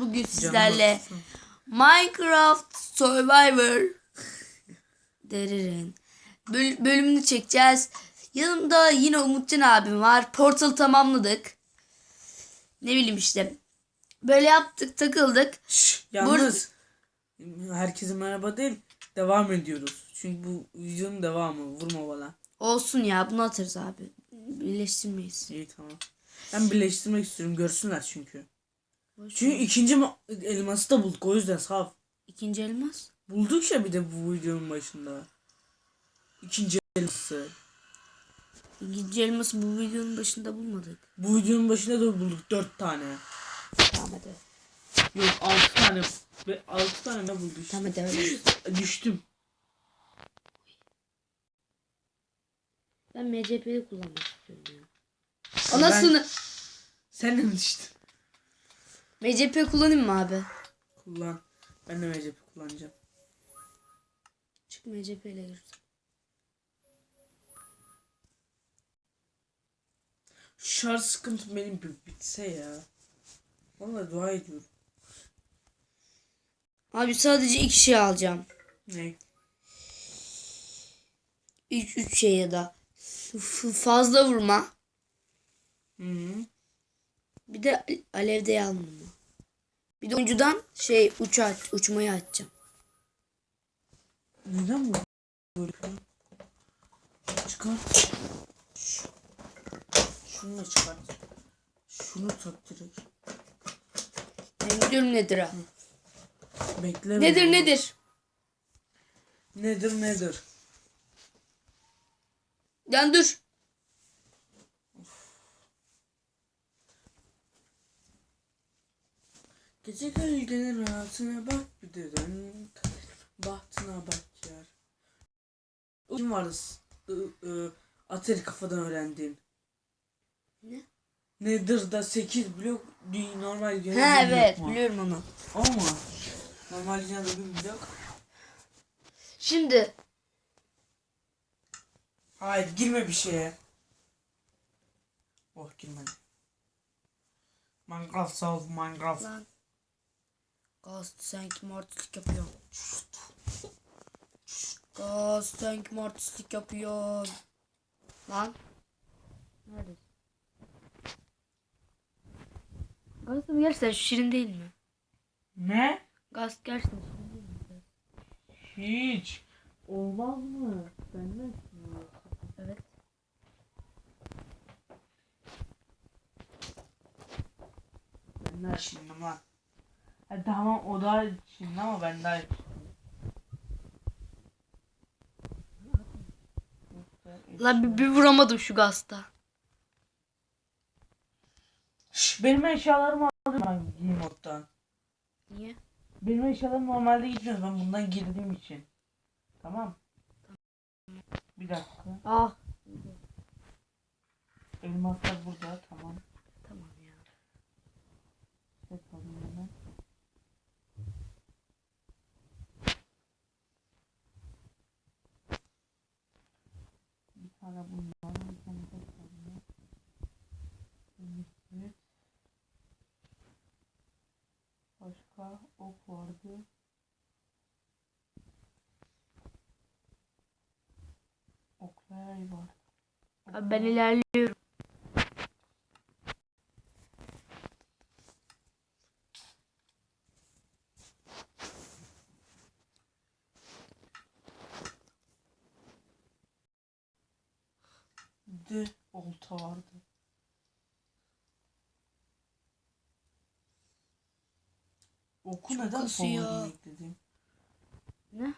Bugün sizlerle Minecraft Survivor Deririn böl- bölümünü çekeceğiz. Yanımda yine Umutcan abim var. Portal tamamladık. Ne bileyim işte. Böyle yaptık, takıldık. Şş, yalnız herkese merhaba değil devam ediyoruz. Çünkü bu videonun devamı vurma bana. Olsun ya, bunu atarız abi. Birleştirmeyiz. İyi tamam. Ben birleştirmek istiyorum görsünler çünkü. Boş Çünkü ver. ikinci ma- elması da bulduk o yüzden saf. İkinci elmas. Bulduk ya bir de bu videonun başında. İkinci elması. İkinci elması bu videonun başında bulmadık. Bu videonun başında da bulduk dört tane. Tamam hadi. Yok altı tane. Ve altı tane ne bulduk işte. Tamam hadi. Düştüm. Ben MCP'yi kullanmak istiyorum ya. Ben- Anasını. Sen de mi düştün? MCP kullanayım mı abi? Kullan. Ben de MCP kullanacağım. Çık MCP ile gir. Şarj sıkıntı benim bir bitse ya. Vallahi dua ediyorum. Abi sadece iki şey alacağım. Ne? Üç, üç şey ya da. F- fazla vurma. Hı -hı. Bir de alevde almama. Bir de oyuncudan şey uça, uçmayı açacağım. Neden bu? Böyle. Ş- Şunu da çıkart. Şunu tak direkt. Ben gidiyorum nedir ha? Bekle. Nedir nedir? Nedir nedir? Lan dur. Gece gölgenin rahatına bak bir de dön. Bahtına bak yar. Kim vardı? Atari kafadan öğrendiğin. Ne? Nedir da 8 blok normal dünyada Ha blok evet mu? biliyorum onu. Ama normal dünyada bir blok. Şimdi Hayır girme bir şeye. Oh girmedi. Minecraft sal Minecraft. lan. Ghost sen kim artistlik yapıyor? Ghost sen kim artistlik yapıyor? Lan. Neredesin? Ghost gerçekten şirin değil mi? Ne? Ghost gerçekten şirin değil mi? Hiç. Olmaz mı? Benden Evet. Benden şimdi lan. Ha, tamam o da şimdi ama ben daha Lan bir, bir vuramadım şu Ghost'a. Şş, benim eşyalarımı aldım ben giyim moddan. Niye? Benim eşyalarım normalde gitmiyor. Ben bundan girdiğim için. Tamam. Bir dakika. Ah. Elmaslar burada. Tamam. Tamam ya. Set alayım bir tane de bundan. Evet. Başka ok vardı. Oklar var. Abi ben ilerliyorum. Bir de olta vardı. Oku Çok neden kasıyor. favoriye ekledim? Ne?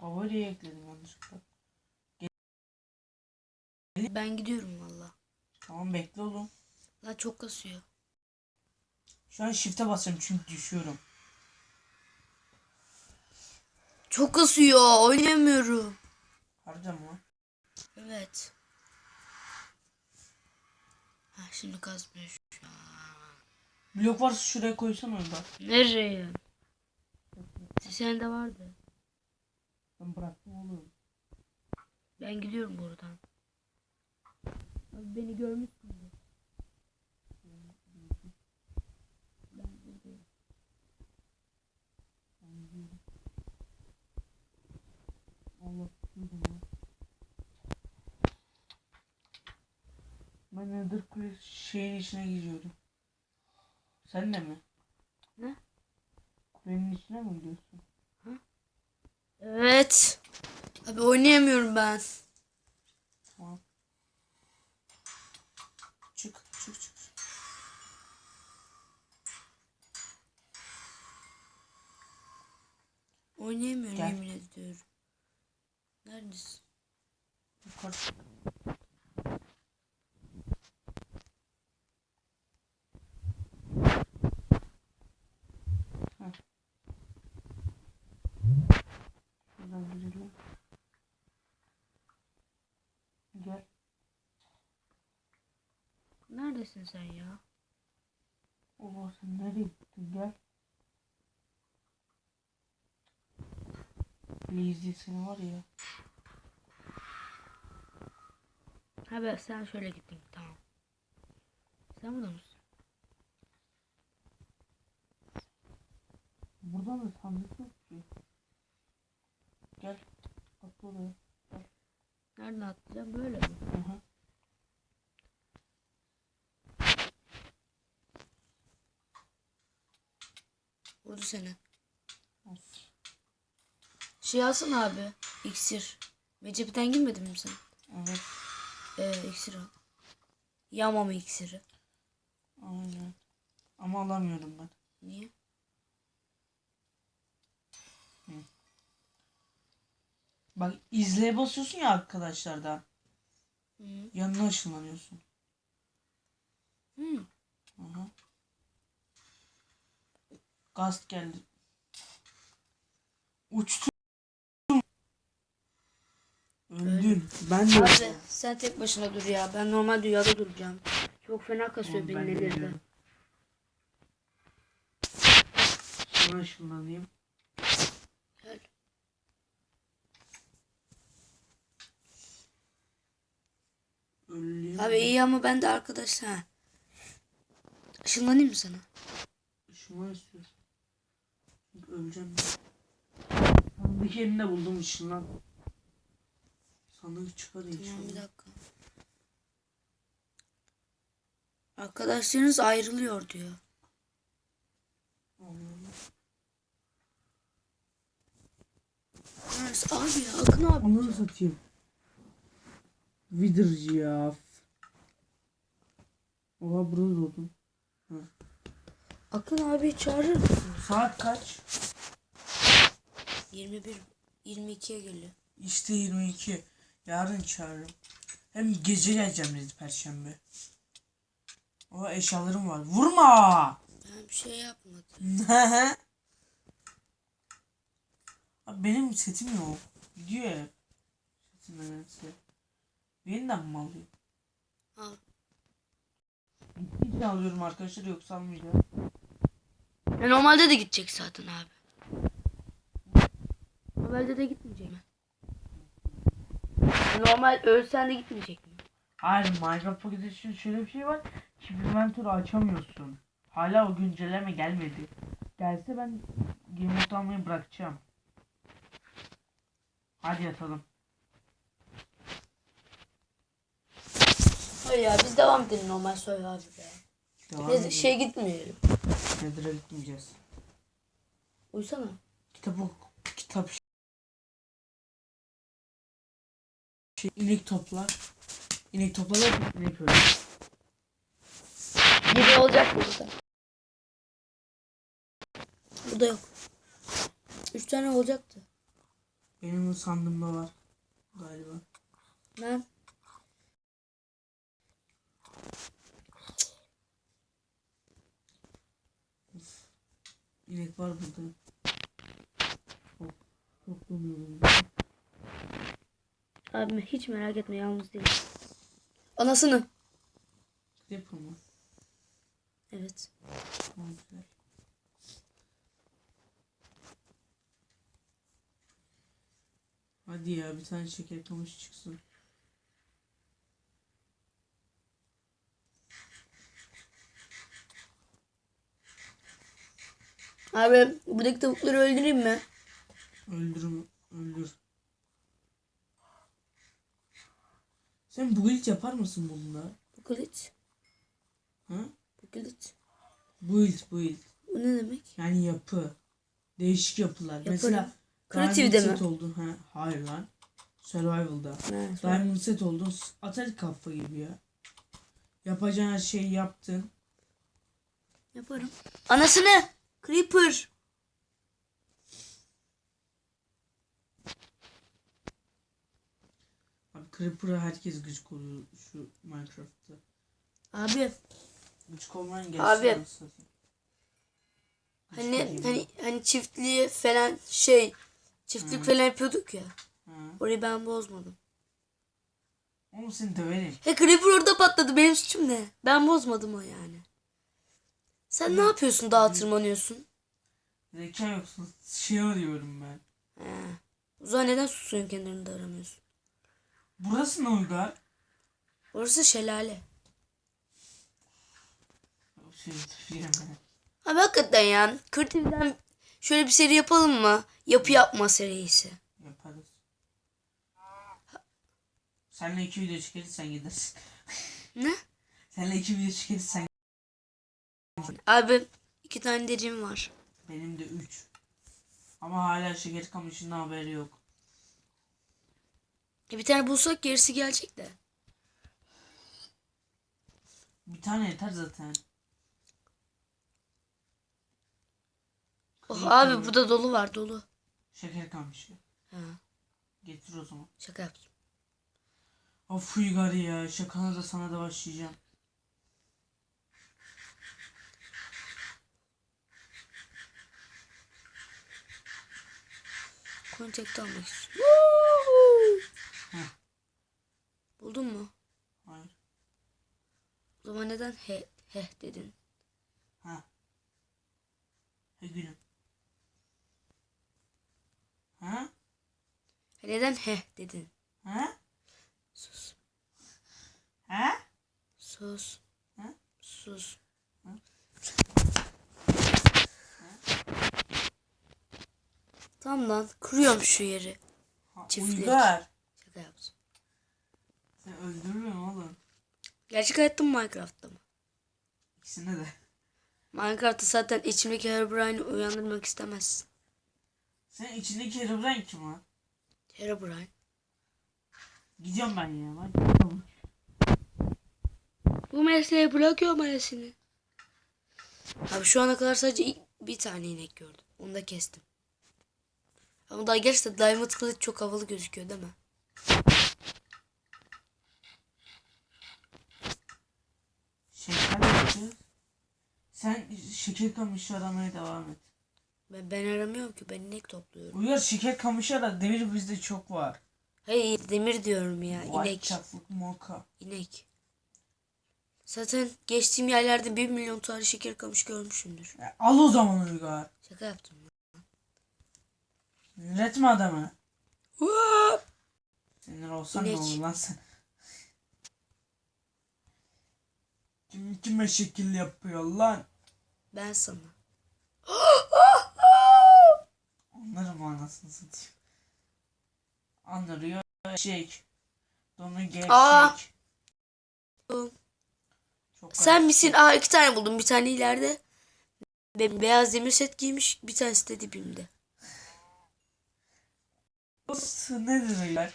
Favoriye ekledim yanlışlıkla. Ben gidiyorum valla. Tamam bekle oğlum. La çok kasıyor. Şu an shift'e basacağım çünkü düşüyorum. Çok kasıyor. Oynayamıyorum. Harbiden mi? lan? Evet. Ha şimdi kasmıyor şu an. Blok varsa şuraya koysana orada. Nereye? sende vardı. Ben bıraktım onu. Ben gidiyorum buradan. Abi beni görmüşsündür. Ben. Ben gidiyorum. Allah tutuyordum. Ben Nether Kule şeyin içine giriyordum. Sen de mi? Ne? Kulenin içine mi gidiyorsun? Evet. Abi oynayamıyorum ben. Tamam. Çık çık çık. Oynayamıyorum Gel. yemin ediyorum. Neredesin? Yukarı. Neredesin sen ya? Oha sen nereye gittin gel. Lazy seni var ya. Ha ben sen şöyle gittin tamam. Sen burada mısın? Burada da sandık yok ki. Gel. Atla oraya. Nereden atlayacağım böyle mi? Hı hı. Vurdu seni. Olsun. Şey alsana abi. İksir. Mecepten girmedin mi sen? Evet. Ee, iksir al. Yamama iksiri. Aynen. Ama alamıyorum ben. Niye? Bak izleye basıyorsun ya arkadaşlardan. Hı. Yanına ışınlanıyorsun. Hı. Aha. Gaz geldi. Uçtum. Öldün. Ben de Abi öldüm. sen tek başına dur ya. Ben normal dünyada duracağım. Çok fena kasıyor Tamam, beni ben de nelerde. geliyorum. Sana ışınlanayım. Gel. Öleyim. Abi iyi ama ben de arkadaş ha. Işınlanayım mı sana? Işınlan istiyorsun. Öleceğim. Sandık yerinde buldum ışınlan. Sandık çıkar Tamam bir inşallah. dakika. Arkadaşlarınız ayrılıyor diyor. Neresi? Abi ya Akın abi. Onları satayım. Wither'cı ya. Oha burada doğdum. Akın abi çağırır mısın? Saat kaç? 21 22'ye geliyor. İşte 22. Yarın çağırırım. Hem gece geleceğim dedi perşembe. O eşyalarım var. Vurma! Ben bir şey yapmadım. Abi benim setim yok. Gidiyor hep. Setim nedense. Yeniden mi alayım? Al. İçin alıyorum arkadaşlar yoksa almayacağım. Ya normalde de gidecek zaten abi. Normalde de gitmeyecek mi? Normal ölsen de gitmeyecek mi? Hayır Minecraft Pocket için şöyle bir şey var. Inventory açamıyorsun. Hala o güncelleme gelmedi. Gelse ben Game Mode almayı bırakacağım. Hadi yatalım. Hayır ya biz devam edelim normal soy abi be. Devam Biz edelim. şey gitmeyelim. Nether'a gitmeyeceğiz. Uysana. Kitap ok kitap şey, inek toplar. İnek toplar da inek ölür. Biri olacak burada. Burada yok. Üç tane olacaktı. Benim sandığımda var galiba. Ben İnek var burada. Top, toplamıyorum. abime hiç merak etme yalnız değilim. Anasını. Mı? Evet. Tamam güzel. Hadi ya bir tane şeker kamışı çıksın. Abi buradaki tavukları öldüreyim mi? Öldürüm, öldür. Sen bu ilk yapar mısın bununla? Bukulit. Hı? Bukulit. Build build. O ne demek? Yani yapı. Değişik yapılar. Yaparım. Mesela Creative'de mi? oldun. Ha, hayır lan. Survival'da. Sonra- Diamond set oldun. Atari kafa gibi ya. Yapacağın her şeyi yaptın. Yaparım. Anasını. Creeper. Abi Creeper'a herkes gıcık oluyor şu Minecraft'ta. Abi Gıcık olman geçti. Abi. hani hani hani çiftliği falan şey çiftlik Hı. falan yapıyorduk ya. Ha. Orayı ben bozmadım. Oğlum seni döverim. He Creeper orada patladı. Benim suçum ne? Ben bozmadım o yani. Sen ne yapıyorsun dağa tırmanıyorsun? Zeka yoksun. Şey arıyorum ben. He. O zaman neden su suyun kenarında aramıyorsun? Burası ne Uygar? Orası şelale. Şey, diyemem. Abi hakikaten ya. Creative'den şöyle bir seri yapalım mı? Yapı yapma serisi. Yaparız. Seninle iki video çıkarırsan gidersin. Ne? Seninle iki video çıkarırsan Abi iki tane dediğim var. benim de üç. Ama hala şeker kamışından haberi yok. E bir tane bulsak gerisi gelecek de. Bir tane yeter zaten. Oh abi burada dolu var dolu. Şeker kamışı. Ha, Getir o zaman. şaka yaptım. Of Uygar ya şakana da sana da başlayacağım. Kontakta. Heh. Buldun mu? Hayır. O zaman neden he he dedin? Ha. He gülüm. Ha? Neden he dedin? Ha? Sus. Ha? Sus. Ha? Sus. Ha? Tamam lan. Kuruyorum şu yeri. ha Çiftlik. Uygar. Şaka yaptım. Sen öldürürüm oğlum. Gerçek hayatta mı Minecraft'ta mı? İkisine de. Minecraft'ta zaten içimdeki Herobrine'i uyandırmak istemezsin. Sen içindeki Herobrine kim lan? Herobrine. Gidiyorum ben ya. Gidiyorum. Bu mesleği bırakıyor mayasını. Abi şu ana kadar sadece bir tane inek gördüm. Onu da kestim. Ama daha gerçekten Diamond kılıç çok havalı gözüküyor değil mi? Şeker yapacağız. Sen şeker kamışı aramaya devam et. Ben, ben aramıyorum ki ben inek topluyorum. Uygar şeker kamışı ara. Demir bizde çok var. Hayır demir diyorum ya Vay inek. çatlık moka. İnek. Zaten geçtiğim yerlerde bir milyon tane şeker kamış görmüşümdür. Ya, al o zaman Uygar. Şaka yaptım. Üretme adamı. Vaa! Sinir olsan İnek. ne olur lan sen. Kim kime şekil yapıyor lan? Ben sana. Onların anasını satayım. Anlıyor şey. Donu gevşek. Aa! Çok Sen misin? Aa iki tane buldum. Bir tane ileride. Be- beyaz demir set giymiş. Bir tanesi de dibimde. Nedir Uygar?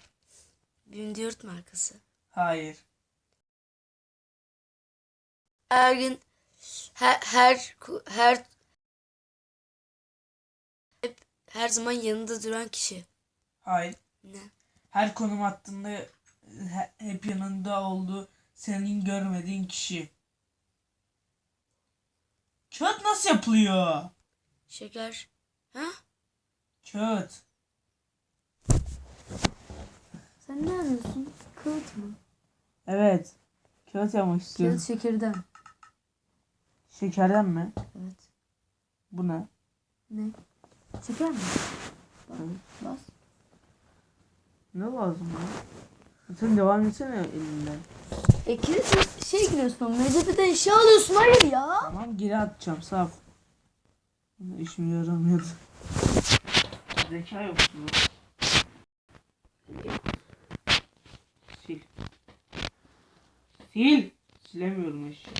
Bimde yurt markası. Hayır. Her gün her her her hep her zaman yanında duran kişi. Hayır. Ne? Her konum hattında he- hep yanında olduğu senin görmediğin kişi. Kağıt nasıl yapılıyor? Şeker. Ha? Kağıt. Sen ne arıyorsun? Kağıt mı? Evet. Kağıt yapmak istiyorum. şekerden. Şekerden mi? Evet. Bu ne? Ne? Şeker mi? Bas. Ne lazım ya? Sen devam etsene elinden. E kilit şey giriyorsun. Mecbeten eşya alıyorsun. Hayır ya. Tamam geri atacağım saf. İşime yaramıyordu. Zeka yoktu. Sil. Sil. Silemiyorum eşya.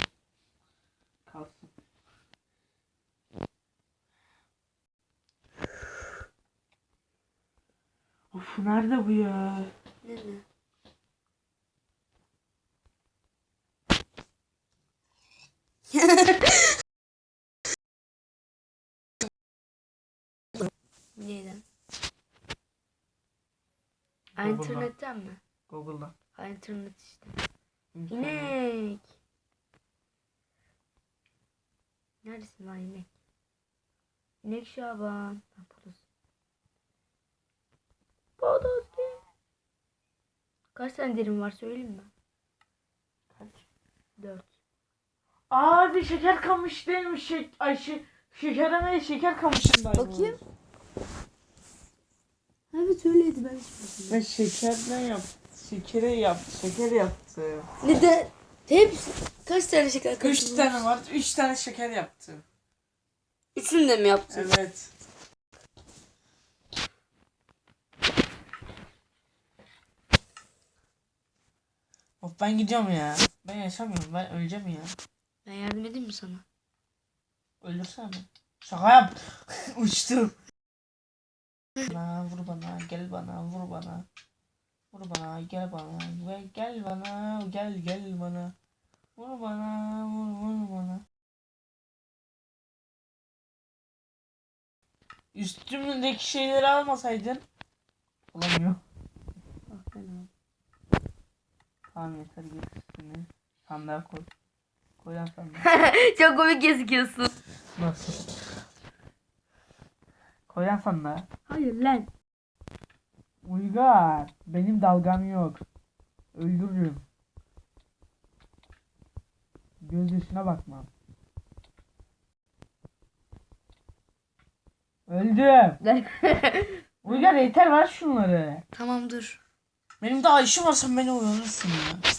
Kalsın. Of nerede bu ya? Ne ne? Neyden? Google'dan. İnternetten mi? Google'dan. Ha, internet işte. İnternet. İnek. Neredesin lan inek? İnek Şaban. Ha buradasın. Buradasın. Kaç tane derim var söyleyeyim mi? Kaç? Dört. Abi şeker kamış değilmiş. Şek Ay şe şeker ne? Şeker kamışındaymış. Bakayım. Evet öyleydi ben Ve şekerden yap. Şekere yap. Şeker yaptı. Neden? Hepsi. Kaç tane şeker Üç tane var. Üç tane şeker yaptı. Üçünü de mi yaptın? Evet. Of ben gidiyorum ya. Ben yaşamıyorum. Ben öleceğim ya. Ben yardım edeyim mi sana? Öldürsene beni. Şaka yap. Uçtum. Bana, vur bana, gel bana, vur bana. Vur bana, gel bana, gel, gel bana, gel gel bana. Vur bana, vur vur bana. Üstümdeki şeyleri almasaydın. Olamıyor. Ben. Tamam yeter git üstüne. Sandığa koy. Koy lan sandığa. Çok komik gözüküyorsun. Nasıl? Koy lan sandığa. Hayır lan. Uygar, benim dalgam yok. Öldürürüm. Göz yaşına bakmam. Öldüm. Uygar yeter ver şunları. tamam dur. Benim daha işim var sen beni uyanırsın ya.